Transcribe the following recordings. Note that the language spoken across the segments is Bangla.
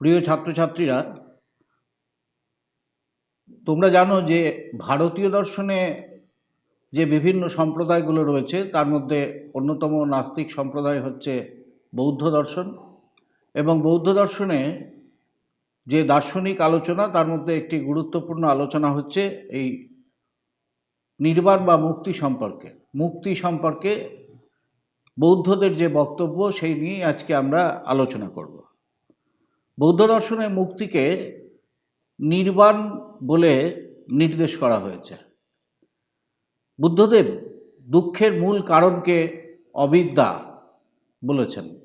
প্রিয় ছাত্রছাত্রীরা, তোমরা জানো যে ভারতীয় দর্শনে যে বিভিন্ন সম্প্রদায়গুলো রয়েছে, তার মধ্যে অন্যতম নাস্তিক সম্প্রদায় হচ্ছে বৌদ্ধ দর্শন এবং বৌদ্ধ দর্শনে যে দার্শনিক আলোচনা, তার মধ্যে একটি গুরুত্বপূর্ণ আলোচনা হচ্ছে এই নির্বাণ বা মুক্তি সম্পর্কে। মুক্তি সম্পর্কে বৌদ্ধদের যে বক্তব্য, সেই নিয়ে আজকে আমরা আলোচনা করব। বৌদ্ধ দর্শনে মুক্তিকে নির্বাণ বলে নির্দেশ করা হয়েছে। বুদ্ধদেব দুঃখের মূল কারণকে অবিদ্যা বলেছেন।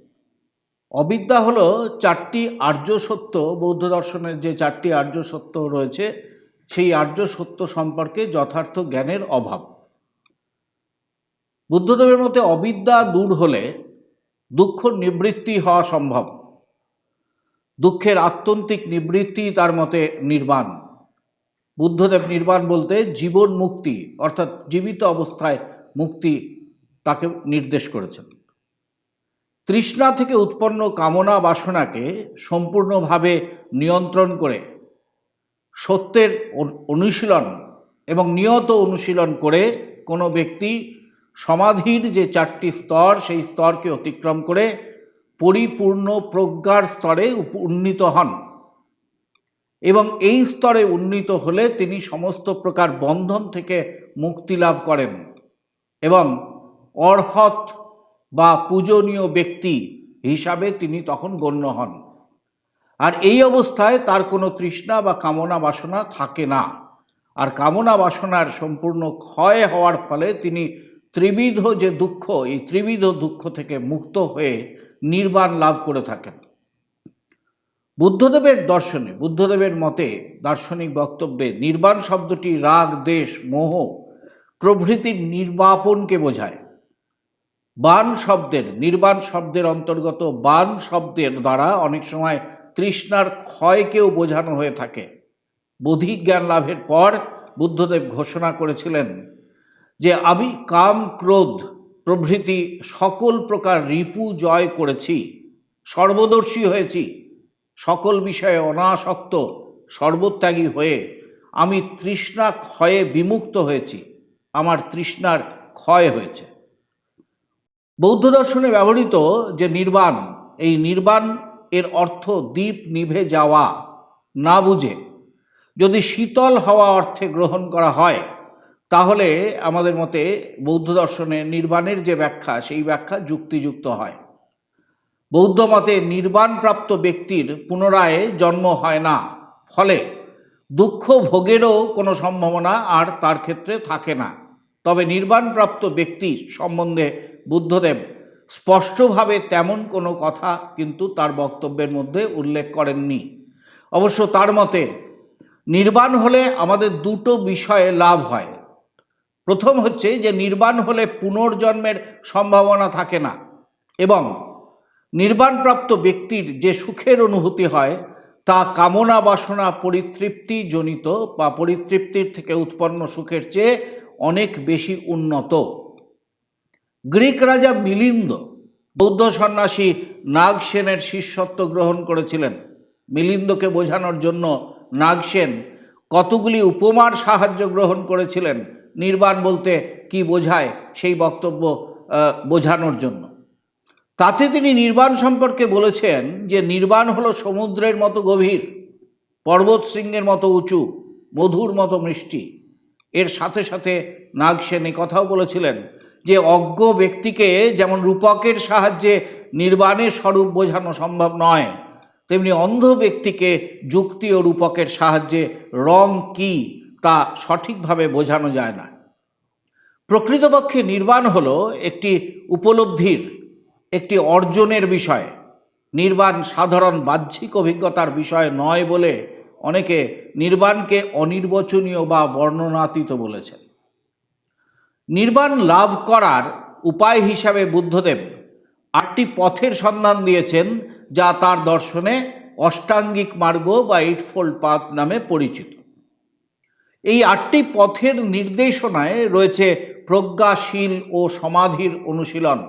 অবিদ্যা হলো চারটি আর্য সত্য, বৌদ্ধ দর্শনের যে চারটি আর্য সত্য রয়েছে, সেই আর্য সত্য সম্পর্কে যথার্থ জ্ঞানের অভাব। বুদ্ধদেবের মতে অবিদ্যা দূর হলে দুঃখ নিবৃত্তি হওয়া সম্ভব। দুঃখের আত্যন্তিক নিবৃত্তি তার মতে নির্বাণ। বুদ্ধদেব নির্বাণ বলতে জীবন মুক্তি, অর্থাৎ জীবিত অবস্থায় মুক্তি তাকে নির্দেশ করেছেন। তৃষ্ণা থেকে উৎপন্ন কামনা বাসনাকে সম্পূর্ণভাবে নিয়ন্ত্রণ করে, সত্যের অনুশীলন এবং নিয়ত অনুশীলন করে কোনো ব্যক্তি সমাধির যে চারটি স্তর, সেই স্তরকে অতিক্রম করে পরিপূর্ণ প্রজ্ঞার স্তরে উন্নীত হন। এবং এই স্তরে উন্নীত হলে তিনি সমস্ত প্রকার বন্ধন থেকে মুক্তি লাভ করেন এবং অর্হৎ বা পূজনীয় ব্যক্তি হিসাবে তিনি তখন গণ্য হন। আর এই অবস্থায় তার কোনো তৃষ্ণা বা কামনা বাসনা থাকে না। আর কামনা বাসনার সম্পূর্ণ ক্ষয় হওয়ার ফলে তিনি ত্রিবিধ যে দুঃখ, এই ত্রিবিধ দুঃখ থেকে মুক্ত হয়ে নির্বাণ লাভ করে থাকেন। বুদ্ধদেবের দর্শনে, বুদ্ধদেবের মতে দার্শনিক বক্তব্যে নির্বাণ শব্দটি রাগ, দেশ, মোহ প্রভৃতির নির্বাপনকে বোঝায়। বান শব্দের, নির্বাণ শব্দের অন্তর্গত বান শব্দের দ্বারা অনেক সময় তৃষ্ণার ক্ষয়কেও বোঝানো হয়ে থাকে। বোধিক জ্ঞান লাভের পর বুদ্ধদেব ঘোষণা করেছিলেন যে আমি কাম ক্রোধ প্রভৃতি সকল প্রকার রিপু জয় করেছি, সর্বদর্শী হয়েছি, সকল বিষয়ে অনাসক্ত, সর্বত্যাগী হয়ে আমি তৃষ্ণা ক্ষয়ে বিমুক্ত হয়েছি, আমার তৃষ্ণার ক্ষয় হয়েছে। বৌদ্ধ দর্শনে ব্যবহৃত যে নির্বাণ, এই নির্বাণ এর অর্থ দ্বীপ নিভে যাওয়া, না বুঝে। যদি শীতল হওয়া অর্থে গ্রহণ করা হয় তাহলে আমাদের মতে বৌদ্ধ দর্শনে নির্বাণের যে ব্যাখ্যা, সেই ব্যাখ্যা যুক্তিযুক্ত হয়। বৌদ্ধ মতে নির্বাণপ্রাপ্ত ব্যক্তির পুনরায় জন্ম হয় না, ফলে দুঃখ ভোগেরও কোনো সম্ভাবনা আর তার ক্ষেত্রে থাকে না। তবে নির্বাণপ্রাপ্ত ব্যক্তি সম্বন্ধে বুদ্ধদেব স্পষ্টভাবে তেমন কোনো কথা কিন্তু তার বক্তব্যের মধ্যে উল্লেখ করেননি। অবশ্য তার মতে, নির্বাণ হলে আমাদের দুটো বিষয়ে লাভ হয়। প্রথম হচ্ছে যে নির্বাণ হলে পুনর্জন্মের সম্ভাবনা থাকে না। এবং নির্বাণপ্রাপ্ত ব্যক্তির যে সুখের অনুভূতি হয়, তা কামনা বাসনা পরিতৃপ্তি জনিত বা পরিতৃপ্তির থেকে উৎপন্ন সুখের চেয়ে অনেক বেশি উন্নত। গ্রিক রাজা মিলিন্দ বৌদ্ধ সন্ন্যাসী নাগসেনের শিষ্যত্ব গ্রহণ করেছিলেন। মিলিন্দকে বোঝানোর জন্য নাগসেন কতগুলি উপমার সাহায্য গ্রহণ করেছিলেন নির্বাণ বলতে কি বোঝায় সেই বক্তব্য বোঝানোর জন্য। তাতে তিনি নির্বাণ সম্পর্কে বলেছেন যে নির্বাণ হলো সমুদ্রের মতো গভীর, পর্বত শৃঙ্গের মতো উঁচু, মধুর মতো মিষ্টি। এর সাথে সাথে নাগসেন কথাও বলেছিলেন যে অজ্ঞ ব্যক্তিকে যেমন রূপকের সাহায্যে নির্বাণের স্বরূপ বোঝানো সম্ভব নয়, তেমনি অন্ধ ব্যক্তিকে যুক্তি ও রূপকের সাহায্যে রং কি তা সঠিকভাবে বোঝানো যায় না। প্রকৃতপক্ষে নির্বাণ হলো একটি উপলব্ধির, একটি অর্জনের বিষয়। নির্বাণ সাধারণ বাহ্যিক অভিজ্ঞতার বিষয় নয় বলে অনেকে নির্বাণকে অনির্বচনীয় বা বর্ণনাতীত বলেছেন। নির্বাণ লাভ করার উপায় হিসাবে বুদ্ধদেব আটটি পথের সন্ধান দিয়েছেন যা তার দর্শনে অষ্টাঙ্গিক মার্গ বা এইটফোল্ড পাথ নামে পরিচিত। এই আটটি পথের নির্দেশনায় রয়েছে প্রজ্ঞাশীল ও সমাধির অনুশীলন।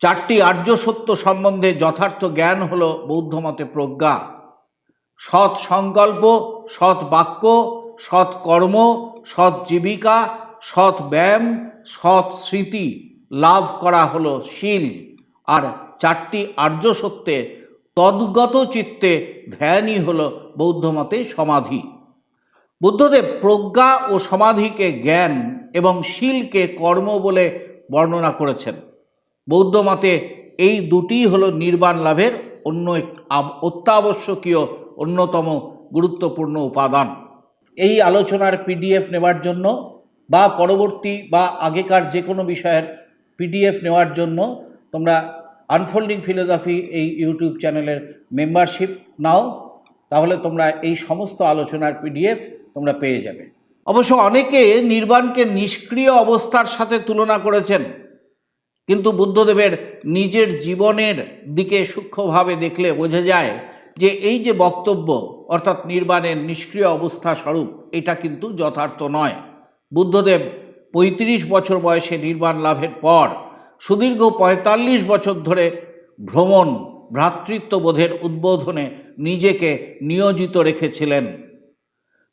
চারটি আর্য সত্য সম্বন্ধে যথার্থ জ্ঞান হল বৌদ্ধমতে প্রজ্ঞা। সৎ সংকল্প, সৎ বাক্য, সৎ কর্ম, সৎ জীবিকা, সৎ ব্যায়াম, সৎ স্মৃতি লাভ করা হলো শীল। আর চারটি আর্য সত্যে তদ্গত চিত্তে ধ্যানই হল বৌদ্ধমতে সমাধি। বুদ্ধদেব প্রজ্ঞা ও সমাধিকে জ্ঞান এবং শীলকে কর্ম বলে বর্ণনা করেছেন। বৌদ্ধ মতে এই দুটি হলো নির্বাণ লাভের অন্য এক অত্যাবশ্যকীয় অন্যতম গুরুত্বপূর্ণ উপাদান। এই আলোচনার পিডিএফ নেওয়ার জন্য বা পরবর্তী বা আগেকার যে কোনো বিষয়ের পিডিএফ নেওয়ার জন্য তোমরা আনফোল্ডিং ফিলোসফি এই ইউটিউব চ্যানেলের মেম্বারশিপ নাও। তাহলে তোমরা এই সমস্ত আলোচনার পিডিএফ তোমরা পেয়ে যাবে। অবশ্য অনেকে নির্বাণকে নিষ্ক্রিয় অবস্থার সাথে তুলনা করেছেন, কিন্তু বুদ্ধদেবের নিজের জীবনের দিকে সূক্ষ্মভাবে দেখলে বোঝা যায় যে এই যে বক্তব্য, অর্থাৎ নির্বাণের নিষ্ক্রিয় অবস্থা স্বরূপ, এটা কিন্তু যথার্থ নয়। বুদ্ধদেব পঁয়ত্রিশ বছর বয়সে নির্বাণ লাভের পর সুদীর্ঘ পঁয়তাল্লিশ বছর ধরে ভ্রমণ, ভ্রাতৃত্ববোধের উদ্বোধনে নিজেকে নিয়োজিত রেখেছিলেন।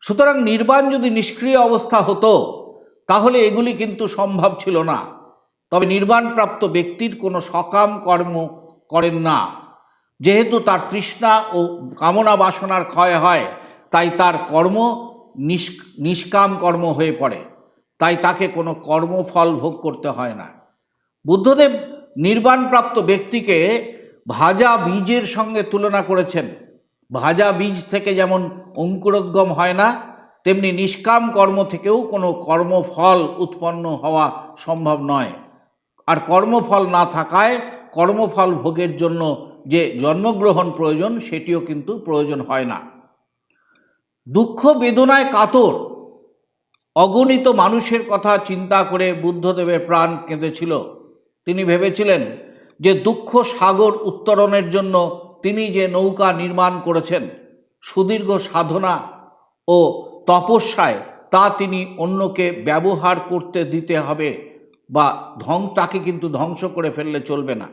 সুতরাং নির্বাণ যদি নিষ্ক্রিয় অবস্থা হতো, তাহলে এগুলি কিন্তু সম্ভব ছিল না। তবে নির্বাণপ্রাপ্ত ব্যক্তির কোনো সকাম কর্ম করেন না। যেহেতু তার তৃষ্ণা ও কামনা বাসনার ক্ষয় হয়, তাই তার কর্ম নিষ্কাম কর্ম হয়ে পড়ে। তাই তাকে কোনো কর্মফল ভোগ করতে হয় না। বুদ্ধদেব নির্বাণপ্রাপ্ত ব্যক্তিকে ভাজা বীজের সঙ্গে তুলনা করেছেন। ভাজা বীজ থেকে যেমন অঙ্কুরোদ্গম হয় না, তেমনি নিষ্কাম কর্ম থেকেও কোনো কর্মফল উৎপন্ন হওয়া সম্ভব নয়। আর কর্মফল না থাকায় কর্মফল ভোগের জন্য যে জন্মগ্রহণ প্রয়োজন, সেটিও কিন্তু প্রয়োজন হয় না। দুঃখ বেদনায় কাতর, অগণিত মানুষের কথা চিন্তা করে বুদ্ধদেবের প্রাণ কেঁদেছিল। তিনি ভেবেছিলেন যে দুঃখ সাগর উত্তরণের জন্য তিনি যে নৌকা নির্মাণ করেছেন, সুদীর্ঘ সাধনা ও তপস্যায় তা তিনি অন্যকে ব্যবহার করতে দিতে হবে বা ধ্বং, তাকে কিন্তু ধ্বংস করে ফেললে চলবে না।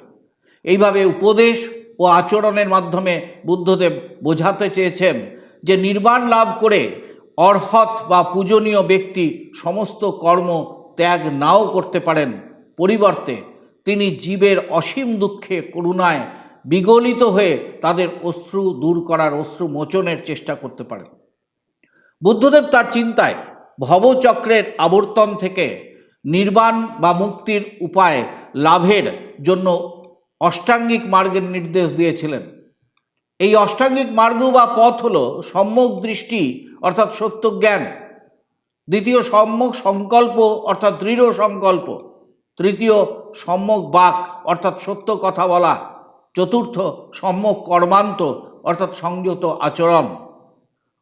এইভাবে উপদেশ ও আচরণের মাধ্যমে বুদ্ধদেব বোঝাতে চেয়েছেন যে নির্বাণ লাভ করে অর্হৎ বা পূজনীয় ব্যক্তি সমস্ত কর্ম ত্যাগ নাও করতে পারেন। পরিবর্তে তিনি জীবের অসীম দুঃখে, করুণায় বিগলিত হয়ে তাদের অশ্রু দূর করার অশ্রু মোচনের চেষ্টা করতে পারেন। বুদ্ধদেব তার চিন্তায় ভবচক্রের আবর্তন থেকে নির্বাণ বা মুক্তির উপায় লাভের জন্য অষ্টাঙ্গিক মার্গের নির্দেশ দিয়েছিলেন। এই অষ্টাঙ্গিক মার্গ বা পথ হল সম্যক দৃষ্টি অর্থাৎ সত্য জ্ঞান দ্বিতীয় সম্যক সংকল্প অর্থাৎ দৃঢ় সংকল্প, তৃতীয় সম্যক বাক অর্থাৎ সত্য কথা বলা। চতুর্থ সম্যক কর্মান্ত, অর্থাৎ সংযত আচরণ।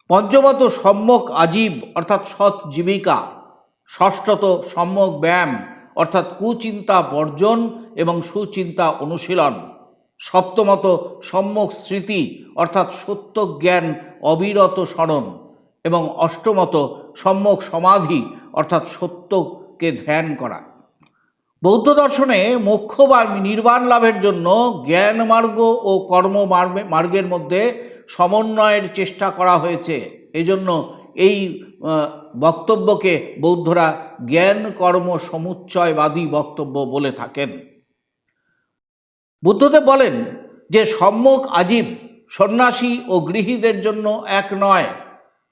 পঞ্চমত সম্যক আজীব, অর্থাৎ সৎ জীবিকা। ষষ্ঠত সম্যক ব্যায়াম, অর্থাৎ কুচিন্তা বর্জন এবং সুচিন্তা অনুশীলন। সপ্তমত সম্যক স্মৃতি, অর্থাৎ সত্য জ্ঞান অবিরত স্মরণ। এবং অষ্টমত সম্যক সমাধি, অর্থাৎ সত্যকে ধ্যান করা। বৌদ্ধ দর্শনে মোক্ষ বা নির্বাণ লাভের জন্য জ্ঞান মার্গ ও কর্ম মার্গের মধ্যে সমন্বয়ের চেষ্টা করা হয়েছে। এজন্য এই বক্তব্যকে বৌদ্ধরা জ্ঞান কর্ম সমুচ্চয়বাদী বক্তব্য বলে থাকেন। বুদ্ধদেব বলেন যে, সম্যক আজীব সন্ন্যাসী ও গৃহীদের জন্য এক নয়।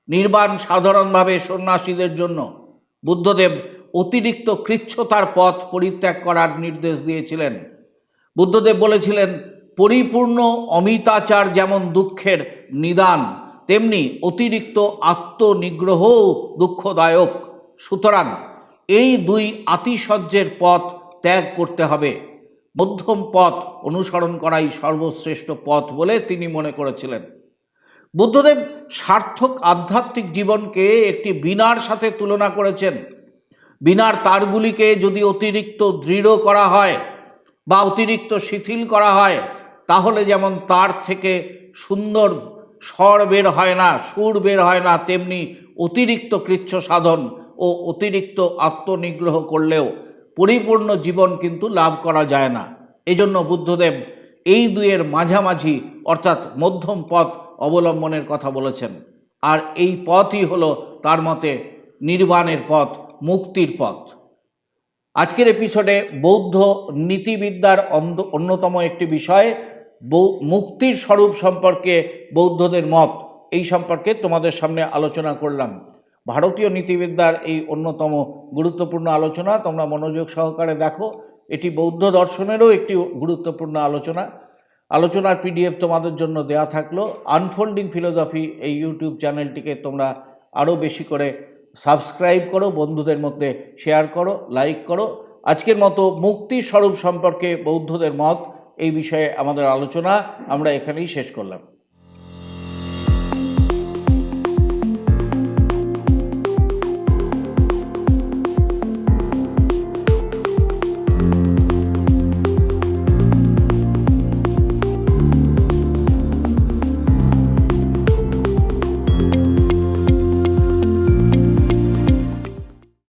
নির্বাণ সাধারণভাবে সন্ন্যাসীদের জন্য। বুদ্ধদেব অতিরিক্ত কৃচ্ছতার পথ পরিত্যাগ করার নির্দেশ দিয়েছিলেন। বুদ্ধদেব বলেছিলেন, পরিপূর্ণ অমিতাচার যেমন দুঃখের নিদান, তেমনি অতিরিক্ত আত্মনিগ্রহও দুঃখদায়ক। সুতরাং এই দুই আতিশয্যের পথ ত্যাগ করতে হবে। মধ্যম পথ অনুসরণ করাই সর্বশ্রেষ্ঠ পথ বলে তিনি মনে করেছিলেন। বুদ্ধদেব সার্থক আধ্যাত্মিক জীবনকে একটি বীণার সাথে তুলনা করেছেন। বীণার তারগুলিকে যদি অতিরিক্ত দৃঢ় করা হয় বা অতিরিক্ত শিথিল করা হয়, তাহলে যেমন তার থেকে সুন্দর স্বর বের হয় না, সুর বের হয় না, তেমনি অতিরিক্ত কৃচ্ছ সাধন ও অতিরিক্ত আত্মনিগ্রহ করলেও পরিপূর্ণ জীবন কিন্তু লাভ করা যায় না। এজন্য বুদ্ধদেব এই দুয়ের মাঝামাঝি, অর্থাৎ মধ্যম পথ অবলম্বনের কথা বলেছেন। আর এই পথই হলো তার মতে নির্বাণের পথ। মুক্তির পথ। আজকের এপিসোডে বৌদ্ধ নীতিবিদ্যার অন্যতম একটি বিষয় মুক্তির স্বরূপ সম্পর্কে বৌদ্ধদের মত। এই সম্পর্কে তোমাদের সামনে আলোচনা করলাম। ভারতীয় নীতিবিদ্যার এই অন্যতম গুরুত্বপূর্ণ আলোচনা তোমরা মনোযোগ সহকারে দেখো। এটি বৌদ্ধ দর্শনেরও একটি গুরুত্বপূর্ণ আলোচনা। আলোচনার পিডিএফ তোমাদের জন্য দেয়া থাকল। আনফোল্ডিং ফিলোসফি এই ইউটিউব চ্যানেলটিকে তোমরা আরও বেশি করে সাবস্ক্রাইব করো, বন্ধুদের মধ্যে শেয়ার করো লাইক করো। আজকের মতো মুক্তি স্বরূপ সম্পর্কে বৌদ্ধদের মত এই বিষয়ে আমাদের আলোচনা আমরা এখানেই শেষ করলাম।